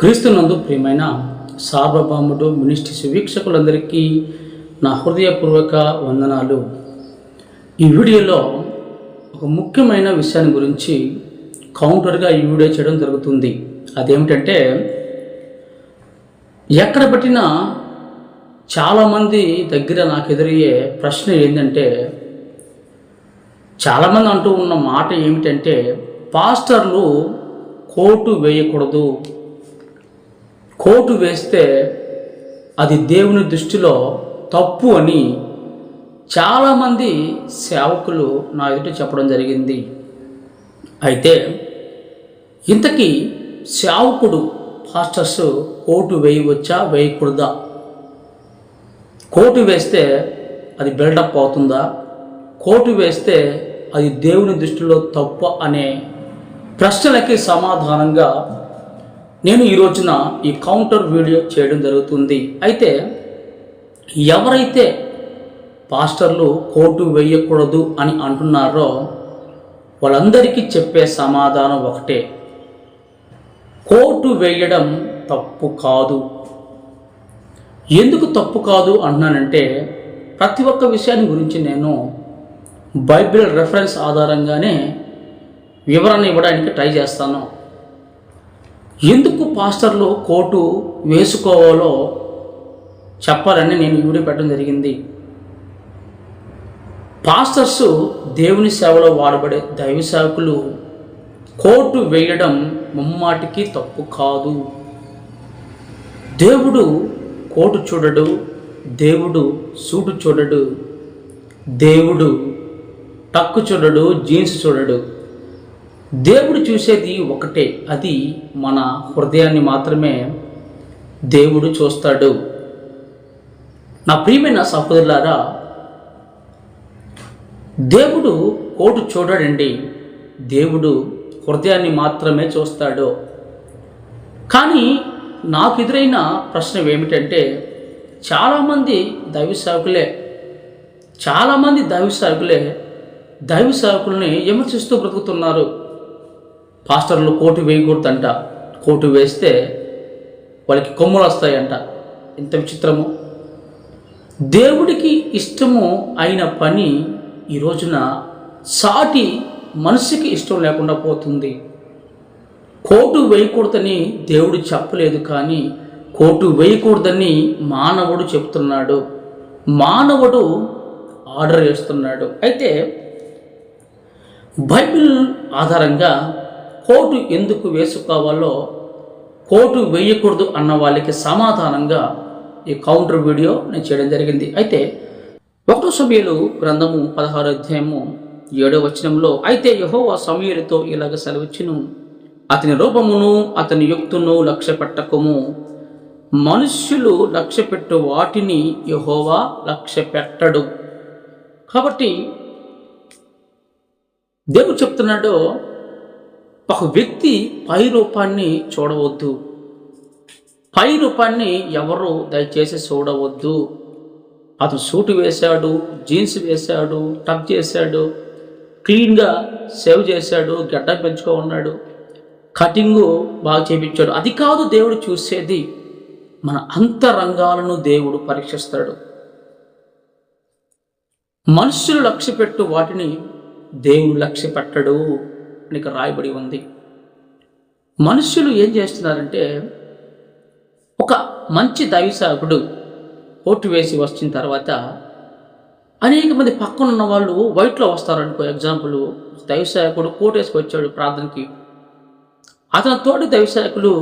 క్రీస్తునందు ప్రియమైన సార్వభౌముడు మినిస్ట్రీస్ వీక్షకులందరికీ నా హృదయపూర్వక వందనాలు. ఈ వీడియోలో ఒక ముఖ్యమైన విషయాన్ని గురించి కౌంటర్గా ఈ వీడియో చేయడం జరుగుతుంది. అదేమిటంటే ఎక్కడ పెట్టినా చాలామంది దగ్గర నాకు ఎదురయ్యే ప్రశ్న ఏంటంటే చాలామంది అంటూ ఉన్న మాట ఏమిటంటే పాస్టర్లు కోటు వేయకూడదు. కోటు వేస్తే అది దేవుని దృష్టిలో తప్పు అని చాలామంది సేవకులు నా ఎదుట చెప్పడం జరిగింది. అయితే ఇంతకీ సేవకుడు పాస్టర్స్ కోటు వేయవచ్చా వేయకూడదా? కోటు వేస్తే అది బిల్డప్ అవుతుందా? కోటు వేస్తే అది దేవుని దృష్టిలో తప్ప అనే ప్రశ్నలకి సమాధానంగా నేను ఈ రోజున ఈ కౌంటర్ వీడియో చేయడం జరుగుతుంది. అయితే ఎవరైతే పాస్టర్లు కోటు వేయకూడదు అని అంటున్నారో వాళ్ళందరికీ చెప్పే సమాధానం ఒకటే. కోటు వేయడం తప్పు కాదు. ఎందుకు తప్పు కాదు అంటున్నానంటే ప్రతి ఒక్క విషయాన్ని గురించి నేను బైబిల్ రెఫరెన్స్ ఆధారంగానే వివరణ ఇవ్వడానికి ట్రై చేస్తాను. ఎందుకు పాస్టర్లు కోటు వేసుకోవాలో చెప్పాలని నేను ఈ వీడియో పెట్టడం జరిగింది. పాస్టర్స్ దేవుని సేవలో వాడబడే దైవ సేవకులు కోటు వేయడం ముమ్మాటికి తప్పు కాదు. దేవుడు కోటు చూడడు దేవుడు సూటు చూడడు దేవుడు టక్కు చూడడు జీన్స్ చూడడు. దేవుడు చూసేది ఒకటే అది మన హృదయాన్ని మాత్రమే దేవుడు చూస్తాడు. నా ప్రియమైన సహోదరులారా దేవుడు కోటు చూడడండి. దేవుడు హృదయాన్ని మాత్రమే చూస్తాడు. కానీ నాకు ఎదురైన ప్రశ్న ఏమిటంటే చాలామంది దైవ సేవకులే చాలామంది దైవ సేవకులే దైవ సేవకుల్ని విమర్శిస్తూ బ్రతుకుతున్నారు. పాస్టర్లు కోటు వేయకూడదంట. కోటు వేస్తే వాళ్ళకి కొమ్ములు వస్తాయంట. ఎంత విచిత్రము. దేవుడికి ఇష్టము అయిన పని ఈ రోజున సాటి మనిషికి ఇష్టం లేకుండా పోతుంది. కోటు వేయకూడదని దేవుడు చెప్పలేదు కానీ కోటు వేయకూడదని మానవుడు చెప్తున్నాడు. మానవుడు ఆర్డర్ చేస్తున్నాడు అయితే బైబిల్ ఆధారంగా కోటు ఎందుకు వేసుకోవాలో కోటు వేయకూడదు అన్న వాళ్ళకి సమాధానంగా ఈ కౌంటర్ వీడియో నేను చేయడం జరిగింది. అయితే ఒకటో సమయలు గ్రంథము పదహారు అధ్యాయము ఏడో వచనంలో అయితే యహోవా సమయలతో ఇలాగ సెలవిచ్చును. అతని రూపమును అతని యుక్తును లక్ష్య పెట్టకము మనుష్యులు లక్ష్య పెట్టు వాటిని యహోవా లక్ష్య పెట్టడు కాబట్టి దేవుడు చెప్తున్నాడు ఒక వ్యక్తి పై రూపాన్ని చూడవద్దు. పై రూపాన్ని ఎవరు దయచేసి చూడవద్దు. అతను సూటు వేశాడు జీన్స్ వేశాడు టప్ చేశాడు క్లీన్గా సేవ్ చేశాడు గడ్డ పెంచుకో ఉన్నాడు కటింగు బాగా చేపించాడు. అది కాదు దేవుడు చూసేది. మన అంతరంగాలను దేవుడు పరీక్షిస్తాడు. మనుషులు లక్ష్య పెట్టు వాటిని దేవుడు లక్ష్య పెట్టడు అని ఇక్కడ రాయబడి ఉంది. మనుష్యులు ఏం చేస్తున్నారంటే ఒక మంచి దైవసాకుడు ఓటు వేసి వచ్చిన తర్వాత అనేక మంది పక్కన ఉన్న వాళ్ళు వైట్లో వస్తారనుకో ఎగ్జాంపుల్ దైవసాయకుడు కోట్ వేసుకు వచ్చాడు ప్రార్థనకి. అతని తోటి దైవసాయకులు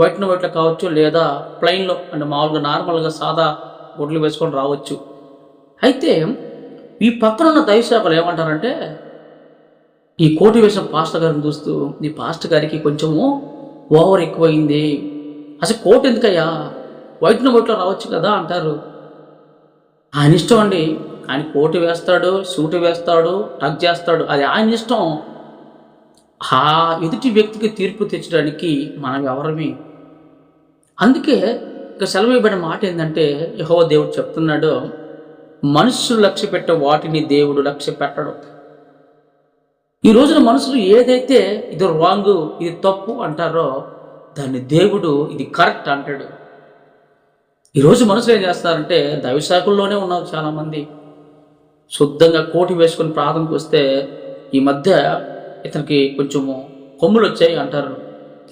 వైట్న వైట్లో కావచ్చు లేదా ప్లెయిన్లో అంటే మామూలుగా నార్మల్గా సాదా గుడ్లు వేసుకొని రావచ్చు. అయితే ఈ పక్కన ఉన్న దైవసేవకులు ఏమంటారంటే ఈ కోటి వేసిన పాస్టర్ గారిని చూస్తూ ఈ పాస్టర్ గారికి కొంచెము ఓవర్ ఎక్కువైంది. అసలు కోట్ ఎందుకయ్యా? వైట్న కోట్లో రావచ్చు కదా అంటారు. ఆయన ఇష్టం అండి. ఆయన కోటు వేస్తాడు సూటు వేస్తాడు టక్ చేస్తాడు. అది ఆయన ఇష్టం. ఆ ఎదుటి వ్యక్తికి తీర్పు తెచ్చడానికి మనం ఎవరమే. అందుకే ఇక సెలవు ఇవ్వబడిన మాట ఏంటంటే యహో దేవుడు చెప్తున్నాడు మనుషులు లక్ష్య పెట్టే వాటిని దేవుడు లక్ష్య పెట్టడం ఈ రోజున మనుషులు ఏదైతే ఇది రాంగ్ ఇది తప్పు అంటారో దాన్ని దేవుడు ఇది కరెక్ట్ అంటాడు. ఈరోజు మనుషులు ఏం చేస్తారంటే దైవశాఖల్లోనే ఉన్నారు చాలామంది. శుద్ధంగా కోటి వేసుకొని ప్రార్థనకు వస్తే ఈ మధ్య ఇతనికి కొంచెము కొమ్ములు వచ్చాయి అంటారు.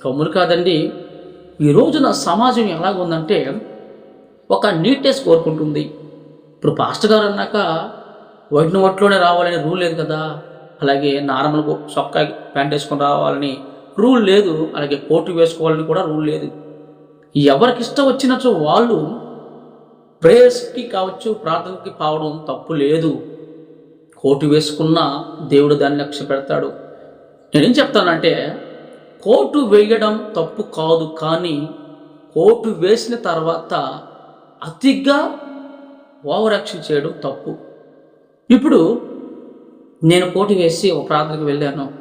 కొమ్ములు కాదండి ఈ రోజున సమాజం ఎలాగుందంటే ఒక నీట్నెస్ కోరుకుంటుంది. ఇప్పుడు పాస్టర్ గారు అన్నాక వైట్న వట్లోనే రావాలని రూల్ లేదు కదా. అలాగే నార్మల్ చొక్క ప్యాంట్ వేసుకొని రావాలని రూల్ లేదు. అలాగే కోటు వేసుకోవాలని కూడా రూల్ లేదు. ఎవరికి ఇష్టం వచ్చినచో వాళ్ళు ప్రేయర్స్కి కావచ్చు ప్రార్థనకి పావడం తప్పు లేదు. కోటు వేసుకున్న దేవుడు దాన్ని లక్ష్య పెడతాడు. నేనేం చెప్తానంటే కోటు వేయడం తప్పు కాదు కానీ కోటు వేసిన తర్వాత అతిగా ఓవర్ యాక్షన్ చేయడం తప్పు. ఇప్పుడు నేను పోటీ వేసి ఒక ప్రార్థనకు వెళ్ళాను.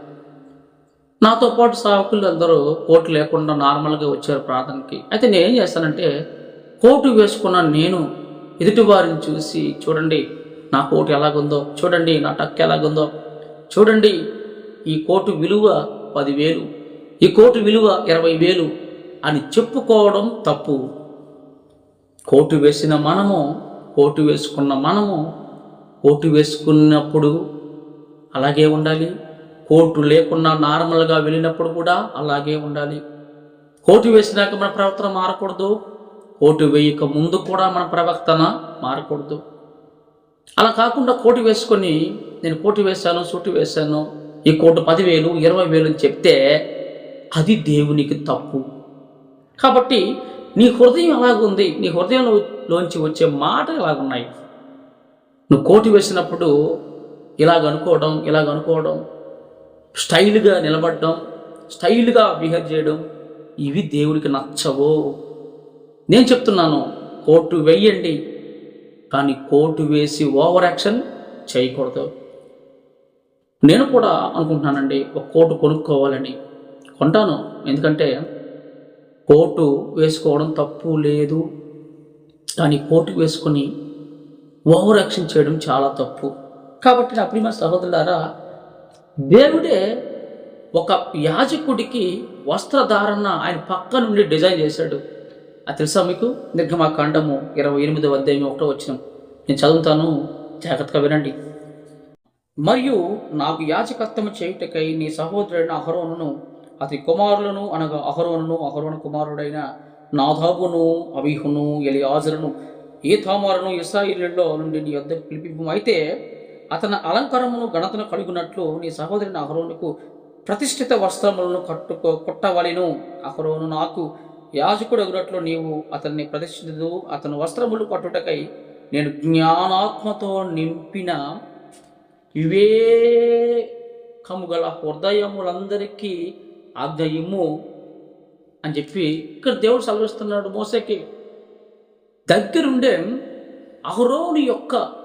నాతో పాటు సాకులు అందరూ కోటు లేకుండా నార్మల్గా వచ్చారు ప్రార్థనకి అయితే నేను ఏం చేస్తానంటే కోటు వేసుకున్న నేను ఎదుటి వారిని చూసి చూడండి నా కోటు ఎలాగుందో చూడండి నా టక్ ఎలాగుందో చూడండి ఈ కోటు విలువ పదివేలు ఈ కోటు విలువ ఇరవై వేలు అని చెప్పుకోవడం తప్పు. కోటు వేసిన మనము కోటు వేసుకున్న మనము కోటు వేసుకున్నప్పుడు అలాగే ఉండాలి. కోటు లేకుండా నార్మల్గా వెళ్ళినప్పుడు కూడా అలాగే ఉండాలి. కోటు వేసినాక మన ప్రవర్తన మారకూడదు. కోటు వేయక ముందు కూడా మన ప్రవర్తన మారకూడదు. అలా కాకుండా కోటు వేసుకొని నేను కోటు వేశాను సూటు వేశాను ఈ కోటు పదివేలు ఇరవై వేలు అని చెప్తే అది దేవునికి తప్పు. కాబట్టి నీ హృదయం ఎలాగుంది? నీ హృదయంలోంచి వచ్చే మాటలు ఎలాగున్నాయి? నువ్వు కోటు వేసినప్పుడు ఇలాగ అనుకోవడం ఇలాగ అనుకోవడం స్టైల్గా నిలబడడం స్టైల్గా బిహేవ్ చేయడం ఇవి దేవుడికి నచ్చవు? నేను చెప్తున్నాను కోటు వేయండి కానీ కోటు వేసి ఓవర్ యాక్షన్ చేయకూడదు. నేను కూడా అనుకుంటున్నానండి ఒక కోటు కొనుక్కోవాలని. కొంటాను ఎందుకంటే కోటు వేసుకోవడం తప్పు లేదు. కానీ కోటు వేసుకొని ఓవర్ యాక్షన్ చేయడం చాలా తప్పు. కాబట్టి నా ప్రియమ సహోదరులారా దేవుడే ఒక యాజకుడికి వస్త్రధారణ ఆయన పక్క నుండి డిజైన్ చేశాడు. అది తెలుసా మీకు? నిర్గమాకాండము ఇరవై ఎనిమిదవ అధ్యాయం ఒకటో వచ్చిన నేను చదువుతాను. జాగ్రత్తగా వినండి. మరియు నాకు యాజకత్వము చేయుటకై నీ సహోదరుడైన అహరోనును అతని కుమారులను అనగా అహరోనును అహరోను కుమారుడైన నాదాబును అబీహును ఆజులను ఏ తామారును ఇస్రాయిల్లో నుండి నీ వద్ద పిలిపింపు అయితే అతని అలంకారమును ఘనతను కలుగునట్లు నీ సహోదరుని అహరోనుకు ప్రతిష్ఠిత వస్త్రములను కట్టుకో కొట్టవలను. అహరోను నాకు యాజకుడు ఎగురట్లు నీవు అతన్ని ప్రతిష్ఠితు అతను వస్త్రములు కట్టుటకై నేను జ్ఞానాత్మతో నింపిన వివేకము గల హృదయములందరికీ ఆజ్ఞ అని చెప్పి ఇక్కడ దేవుడు సెలవిస్తున్నాడు మోసకి. దగ్గరుండే అహరోని యొక్క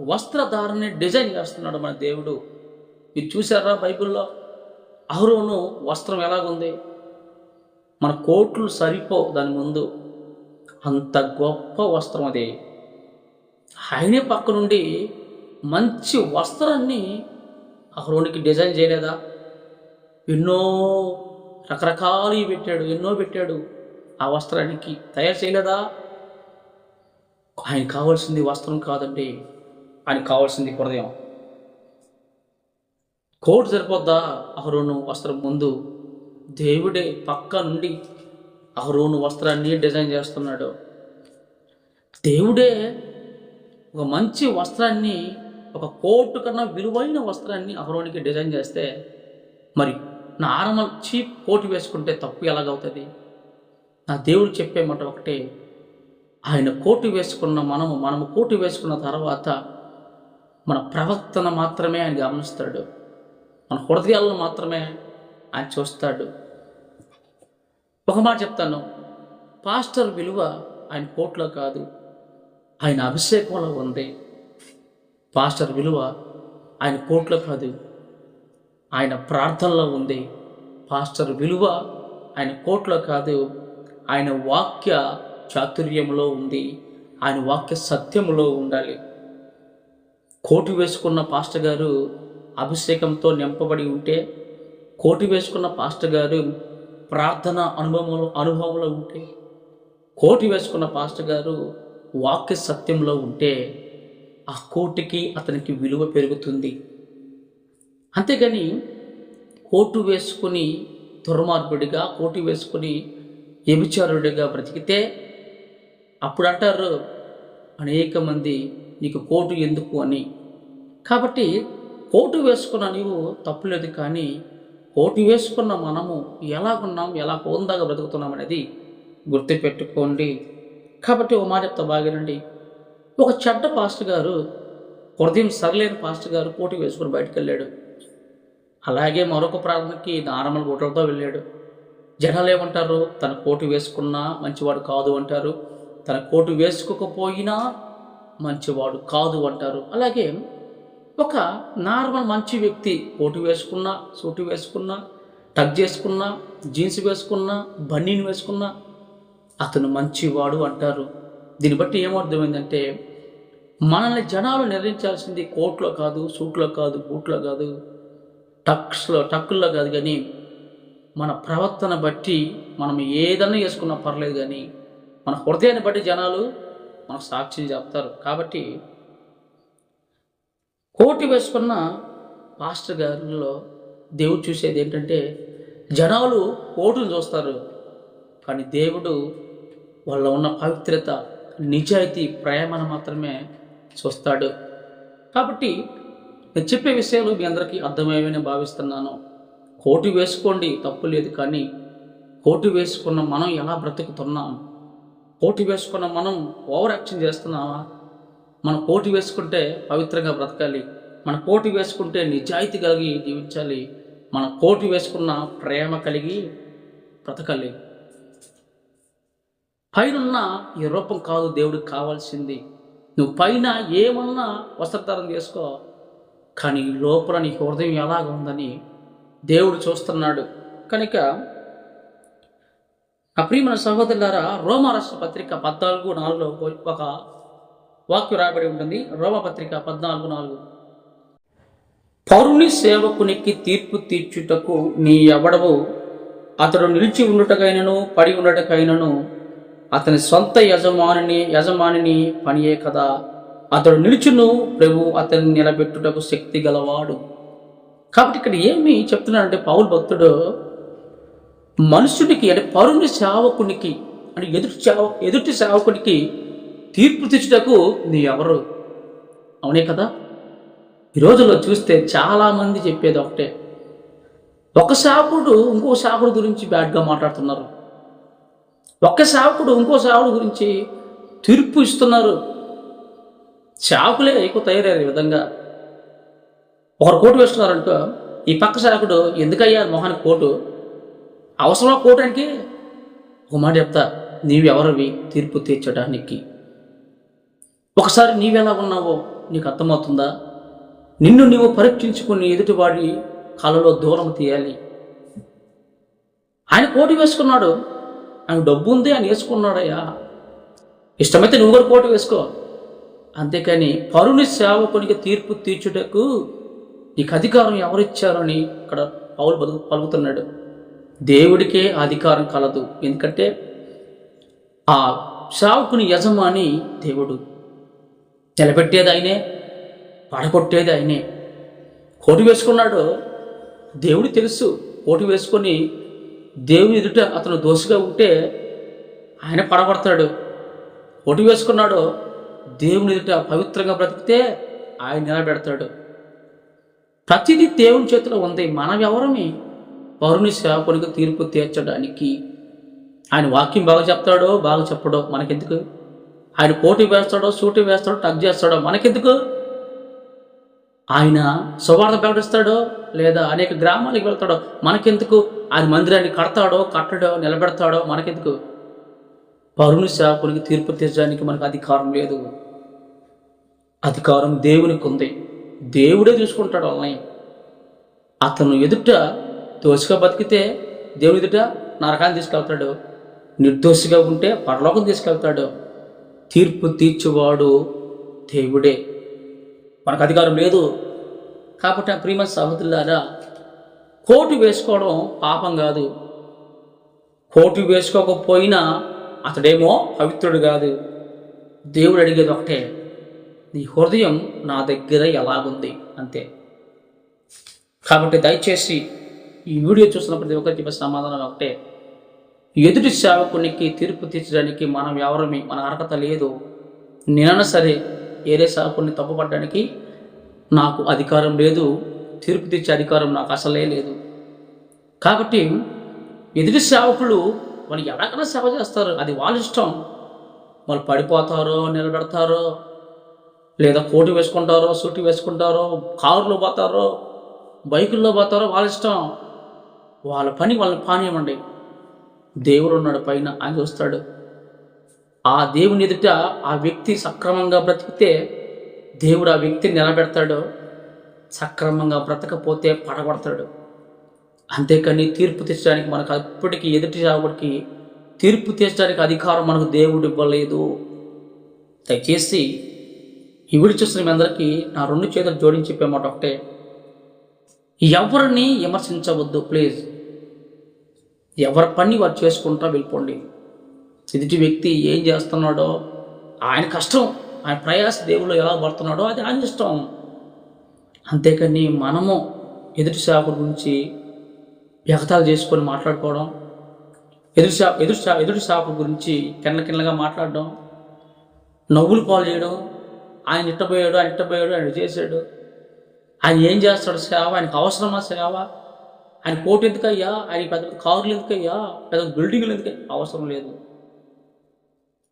వస్త్రధారణని డిజైన్ చేస్తున్నాడు మన దేవుడు. మీరు చూసారా బైబిల్లో? అహరోను వస్త్రం ఎలాగుంది? మన కోట్లు సరిపోవు దాని ముందు. అంత గొప్ప వస్త్రం అది. ఆయనే పక్క నుండి మంచి వస్త్రాన్ని అహరోనికి డిజైన్ చేయలేదా? ఎన్నో రకరకాలు పెట్టాడు ఎన్నో పెట్టాడు. ఆ వస్త్రానికి తయారు చేయలేదా? ఆయన కావాల్సింది వస్త్రం కాదండి. అని కావాల్సింది హృదయం. కోర్టు సరిపోద్దా? అహరోను వస్త్రం ముందు దేవుడే పక్క నుండి అహరోను వస్త్రాన్ని డిజైన్ చేస్తున్నాడు. దేవుడే ఒక మంచి వస్త్రాన్ని ఒక కోటు కన్నా విలువైన వస్త్రాన్ని అహరోనికి డిజైన్ చేస్తే మరి నార్మల్ చీప్ కోటు వేసుకుంటే తప్పు ఎలాగవుతుంది? నా దేవుడు చెప్పే మాట ఒకటే ఆయన కోటు వేసుకున్న మనము మనము కోటు వేసుకున్న తర్వాత మన ప్రవర్తన మాత్రమే ఆయన గమనిస్తాడు. మన హృదయాలను మాత్రమే ఆయన చూస్తాడు. ఒక మాట చెప్తాను. పాస్టర్ విలువ ఆయన కోట్లో కాదు. ఆయన అభిషేకంలో ఉంది. పాస్టర్ విలువ ఆయన కోట్లో కాదు. ఆయన ప్రార్థనలో ఉంది. పాస్టర్ విలువ ఆయన కోట్లో కాదు. ఆయన వాక్య చాతుర్యంలో ఉంది. ఆయన వాక్య సత్యములో ఉండాలి. కోటు వేసుకున్న పాస్టర్ గారు అభిషేకంతో నింపబడి ఉంటే కోటు వేసుకున్న పాస్టర్ గారు ప్రార్థన అనుభవంలో అనుభవంలో ఉంటే కోటి వేసుకున్న పాస్టర్ గారు వాక్య సత్యంలో ఉంటే ఆ కోటికి అతనికి విలువ పెరుగుతుంది. అంతేగాని కోటు వేసుకుని దుర్మార్గుడిగా కోటి వేసుకుని వ్యభిచారుడిగా బ్రతికితే అప్పుడు అంటారు అనేక మంది నీకు కోటు ఎందుకు అని. కాబట్టి కోటు వేసుకున్న నీవు తప్పులేదు కానీ కోటు వేసుకున్న మనము ఎలా ఉన్నాం ఎలా హోందాగా బ్రతుకుతున్నాం అనేది గుర్తుపెట్టుకోండి. కాబట్టి ఓ మాట చెప్తా బాగానండి. ఒక చెడ్డ పాస్టర్ గారు హృదయం సరలేని పాస్టర్ గారు కోటు వేసుకుని బయటకు వెళ్ళాడు. అలాగే మరొక ప్రార్థనకి నారమల బూటలతో వెళ్ళాడు. జనాలు ఏమంటారు? తన కోటు వేసుకున్నా మంచివాడు కాదు అంటారు. తన కోటు వేసుకోకపోయినా మంచివాడు కాదు అంటారు. అలాగే ఒక నార్మల్ మంచి వ్యక్తి కోటు వేసుకున్నా సూటు వేసుకున్నా టక్ చేసుకున్నా జీన్స్ వేసుకున్నా బన్నీని వేసుకున్నా అతను మంచివాడు అంటారు. దీన్ని బట్టి ఏమర్థమైందంటే మనల్ని జనాలు నిర్ణయించాల్సింది కోట్లో కాదు సూట్లో కాదు బూట్లో కాదు టక్స్లో టక్కుల్లో కాదు కానీ మన ప్రవర్తన బట్టి మనం ఏదన్నా వేసుకున్నా పర్లేదు కానీ మన హృదయాన్ని బట్టి జనాలు మనకు సాక్షి చెప్తారు. కాబట్టి కోటి వేసుకున్న పాస్టర్ గారిలో దేవుడు చూసేది ఏంటంటే జనాలు కోటును చూస్తారు కానీ దేవుడు వాళ్ళ ఉన్న పవిత్రత నిజాయితీ ప్రేమను మాత్రమే చూస్తాడు. కాబట్టి నేను చెప్పే విషయాలు మీ అందరికీ అర్థమయ్యేవని భావిస్తున్నాను. కోటి వేసుకోండి తప్పు లేదు కానీ కోటి వేసుకున్న మనం ఎలా బ్రతుకుతున్నాం? కోటి వేసుకున్న మనం ఓవర్ యాక్షన్ చేస్తున్నామా? మనం కోటి వేసుకుంటే పవిత్రంగా బ్రతకాలి. మన కోటి వేసుకుంటే నిజాయితీ కలిగి జీవించాలి. మన కోటి వేసుకున్న ప్రేమ కలిగి బ్రతకాలి. పైనున్న ఈ రూపం కాదు దేవుడికి కావాల్సింది. నువ్వు పైన ఏమన్నా వస్త్రధారం చేసుకో. కానీ లోపల నీ హృదయం ఎలాగ ఉందని దేవుడు చూస్తున్నాడు. కనుక నా ప్రియమైన సహోదరులారా రోమ రాష్ట్ర పత్రిక పద్నాలుగు నాలుగులో ఒక వాక్యం రాబడి ఉంటుంది. రోమ పత్రిక పద్నాలుగు నాలుగు. పౌరుని సేవకునికి తీర్పు తీర్చుటకు నీ ఎవడవు? అతడు నిలిచి ఉండుటకైనను పడి ఉండటకైనను అతని సొంత యజమానిని యజమానిని పనియే కదా. అతడు నిలుచును ప్రభు అతన్ని నిలబెట్టుటకు శక్తి గలవాడు. కాబట్టి ఇక్కడ ఏమి చెప్తున్నాడంటే పౌరు భక్తుడు మనుషునికి అంటే పరుని సేవకునికి అంటే ఎదుటి సేవ ఎదుటి సేవకునికి తీర్పు తెచ్చుటకు నీ ఎవరు? అవునే కదా? ఈ రోజుల్లో చూస్తే చాలామంది చెప్పేది ఒకటే. ఒక సేవకుడు ఇంకో సేవకుడు గురించి బ్యాడ్గా మాట్లాడుతున్నారు. ఒక సేవకుడు ఇంకో సేవకుడు గురించి తీర్పు ఇస్తున్నారు. సేవకులే ఎక్కువ తయారయ్యారు ఈ విధంగా. ఒకరు కోటు వేస్తున్నారంటూ ఈ పక్క సేవకుడు ఎందుకయ్యా మొహానికి కోటు? అవసరమా కోటానికి? ఒక మాట చెప్తా నీవెవరివి? తీర్పు తీర్చడానికి ఒకసారి నీవెలా ఉన్నావో నీకు అర్థమవుతుందా? నిన్ను నీవు పరీక్షించుకుని ఎదుటివాడి కళలో దూరం తీయాలి. ఆయన కోటి వేసుకున్నాడు. ఆయన డబ్బు ఉంది ఆయన వేసుకున్నాడయ్యా. ఇష్టమైతే నువ్వు కూడా కోటి వేసుకో. అంతేకాని పరుని సేవకునికి తీర్పు తీర్చుటకు నీకు అధికారం ఎవరిచ్చారని ఇక్కడ పౌలు పలుకు పలుకుతున్నాడు. దేవుడికే అధికారం కలదు. ఎందుకంటే ఆ సావుకుని యజమాని దేవుడు. నిలబెట్టేది ఆయనే పడగొట్టేది ఆయనే కోటు వేసుకున్నాడు దేవుడు తెలుసు. కోటు వేసుకొని దేవుని ఎదుట అతను దోషిగా ఉంటే ఆయన పడగొడతాడు. కోటు వేసుకున్నాడు దేవుని ఎదుట పవిత్రంగా బ్రతికితే ఆయన నిలబెడతాడు. ప్రతిదీ దేవుని చేతిలో ఉంది. మనం ఎవరమే పౌరుని సేవకునికి తీర్పు తీర్చడానికి ఆయన వాక్యం బాగా చెప్తాడో బాగా చెప్పడో మనకెందుకు? ఆయన పోటీ వేస్తాడో సూటి వేస్తాడో టగ్ చేస్తాడో మనకెందుకు? ఆయన సువార్త ప్రకటిస్తాడో లేదా అనేక గ్రామాలకు వెళ్తాడో మనకెందుకు? ఆయన మందిరాన్ని కడతాడో కట్టడో నిలబెడతాడో మనకెందుకు? పరుని సేవకునికి తీర్పు తీర్చడానికి మనకు అధికారం లేదు. అధికారం దేవునికి ఉంది దేవుడే చూసుకుంటాడు వాళ్ళని. అతను ఎదుట దోషిగా బతికితే దేవుని ఎదుట నరకాన్ని తీసుకెళ్తాడు. నిర్దోషిగా ఉంటే పరలోకం తీసుకెళ్తాడు. తీర్పు తీర్చువాడు దేవుడే. మనకు అధికారం లేదు. కాబట్టి ఆ ప్రియమ సహోదరులారా కోటు వేసుకోవడం పాపం కాదు. కోటు వేసుకోకపోయినా అతడేమో పవిత్రుడు కాదు. దేవుడు అడిగేది ఒకటే నీ హృదయం నా దగ్గర ఎలాగుంది? అంతే. కాబట్టి దయచేసి ఈ వీడియో చూసిన ప్రతి ఒక్కరికి చెప్పే సమాధానం ఒకటే. ఎదుటి సేవకునికి తీర్పు తీర్చడానికి మనం ఎవరమి మన అర్హత లేదు. నేనైనా సరే ఏరే సేవకుని తప్పుపడడానికి నాకు అధికారం లేదు. తీర్పు తీర్చే అధికారం నాకు అసలే లేదు. కాబట్టి ఎదుటి సేవకులు వాళ్ళు ఎవరికైనా సేవ చేస్తారు. అది వాళ్ళ ఇష్టం. వాళ్ళు పడిపోతారో నిలబెడతారో లేదా కోటు వేసుకుంటారో సూటి వేసుకుంటారో కారులో పోతారో బైకుల్లో పోతారో వాళ్ళ ఇష్టం. వాళ్ళ పని వాళ్ళని పానీయమండి. దేవుడు ఉన్నాడు పైన ఆయన చూస్తాడు ఆ దేవుని ఎదుట ఆ వ్యక్తి సక్రమంగా బ్రతికితే దేవుడు ఆ వ్యక్తిని నిలబెడతాడు సక్రమంగా బ్రతకపోతే పడగొడతాడు. అంతేకాని తీర్పు తీర్చడానికి మనకు అప్పటికి ఎదుటి చావుడికి తీర్పు తీర్చడానికి అధికారం మనకు దేవుడు ఇవ్వలేదు. దయచేసి ఇవిడు చూసిన మీ అందరికీ నా రెండు చేతులు జోడించి చెప్పే మాట ఒకటే. ఎవరిని విమర్శించవద్దు ప్లీజ్. ఎవరి పని వారు చేసుకుంటా వెళ్ళిపోండి. ఎదుటి వ్యక్తి ఏం చేస్తున్నాడో ఆయన కష్టం ఆయన ప్రయాస దేవుళ్ళు ఎలా పడుతున్నాడో అది ఆయన ఇష్టం. అంతేకాని మనము ఎదుటి సేవకుడి గురించి వ్యక్తాలు చేసుకొని మాట్లాడుకోవడం ఎదురు సా ఎదురు సా ఎదుటి సేవకుడి గురించి కింద కిందగా మాట్లాడడం నవ్వులు పాలు చేయడం ఆయన ఇట్టపోయాడు ఆయన ఇట్టపోయాడు ఆయన చేశాడు ఆయన ఏం చేస్తాడు సేవ ఆయనకు అవసరమా సేవ? ఆయన కోర్టు ఎందుకయ్యా? ఆయన పెద్ద పెద్ద కార్లు ఎందుకయ్యా? పెద్ద బిల్డింగ్లు ఎందుకు అవసరం లేదు.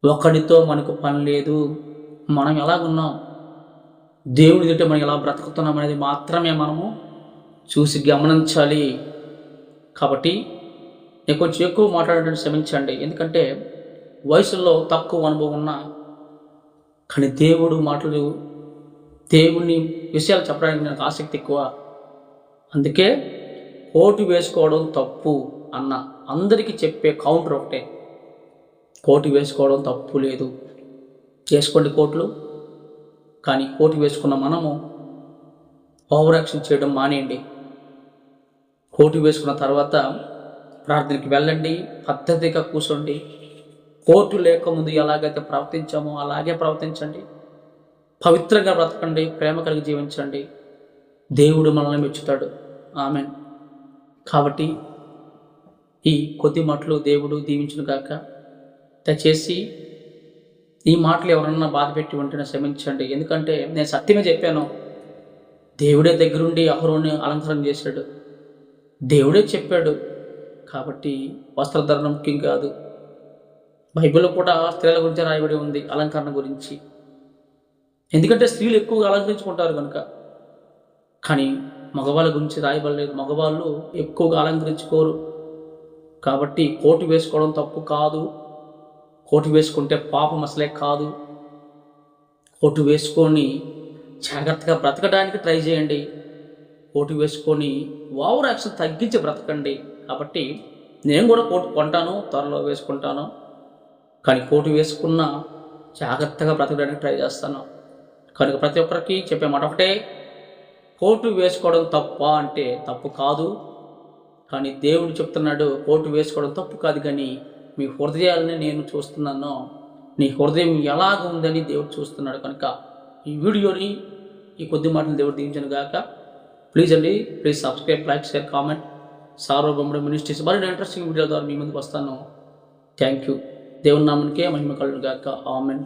ఒకడితో మనకు పని లేదు. మనం ఎలాగున్నాం? దేవుడి తింటే మనం ఎలా బ్రతుకుతున్నాం అనేది మాత్రమే మనము చూసి గమనించాలి. కాబట్టి నేను కొంచెం ఎక్కువ మాట్లాడటం శ్రమించండి. ఎందుకంటే వయసులో తక్కువ అనుభవం ఉన్నా కానీ దేవుడు మాటలు దేవుని విషయాలు చెప్పడానికి నాకు ఆసక్తి ఎక్కువ. అందుకే కోటు వేసుకోవడం తప్పు అన్న అందరికీ చెప్పే కౌంటర్ ఒకటే. కోటు వేసుకోవడం తప్పు లేదు. చేసుకోండి కోట్లు. కానీ కోటు వేసుకున్న మనము ఓవర్ యాక్షన్ చేయడం మానేయండి. కోటు వేసుకున్న తర్వాత ప్రార్థనకి వెళ్ళండి పద్ధతిగా కూర్చోండి. కోర్టు లేకముందు ఎలాగైతే ప్రవర్తించామో అలాగే ప్రవర్తించండి. పవిత్రంగా బ్రతకండి ప్రేమ కలిగి జీవించండి. దేవుడు మనల్ని మెచ్చుతాడు. ఆమె కాబట్టి ఈ కొద్ది మాటలు దేవుడు దీవించును కాక దయచేసి ఈ మాటలు ఎవరన్నా బాధ పెట్టి ఉంటేనే క్షమించండి ఎందుకంటే నేను సత్యమే చెప్పాను దేవుడే దగ్గరుండి అహరోని అలంకరణ చేశాడు. దేవుడే చెప్పాడు కాబట్టి వస్త్రధరణ ముఖ్యం కాదు. బైబిల్లో కూడా స్త్రీల గురించి రాయబడి ఉంది అలంకరణ గురించి. ఎందుకంటే స్త్రీలు ఎక్కువగా అలంకరించుకుంటారు కనుక. కానీ మగవాళ్ళ గురించి రాయబడలేదు. మగవాళ్ళు ఎక్కువగా అలంకరించుకోరు. కాబట్టి కోటు వేసుకోవడం తప్పు కాదు. కోటు వేసుకుంటే పాపం అసలే కాదు. కోటు వేసుకొని జాగ్రత్తగా బ్రతకడానికి ట్రై చేయండి. కోటు వేసుకొని ఓవర్ యాక్షన్ తగ్గించి బ్రతకండి. కాబట్టి నేను కూడా కోటు కొంటాను త్వరలో వేసుకుంటాను. కానీ కోటు వేసుకున్న జాగ్రత్తగా బ్రతకడానికి ట్రై చేస్తాను. కనుక ప్రతి ఒక్కరికి చెప్పే మాట ఒకటే కోటు వేసుకోవడం తప్ప అంటే తప్పు కాదు. కానీ దేవుడు చెప్తున్నాడు కోటు వేసుకోవడం తప్పు కాదు కానీ మీ హృదయాలని నేను చూస్తున్నాను. నీ హృదయం ఎలాగ ఉందని దేవుడు చూస్తున్నాడు కనుక ఈ వీడియోని ఈ కొద్ది మాటలు దేవుడు దీవించను గాక. ప్లీజ్ అండి please subscribe like share comment. సార్వభౌముడు మినిస్ట్రీస్ మరిన్ని ఇంట్రెస్టింగ్ వీడియో ద్వారా మీ ముందుకు వస్తాను. Thank you. దేవుని నామనికే మహిమ కలుగు గాక. ఆమెన్.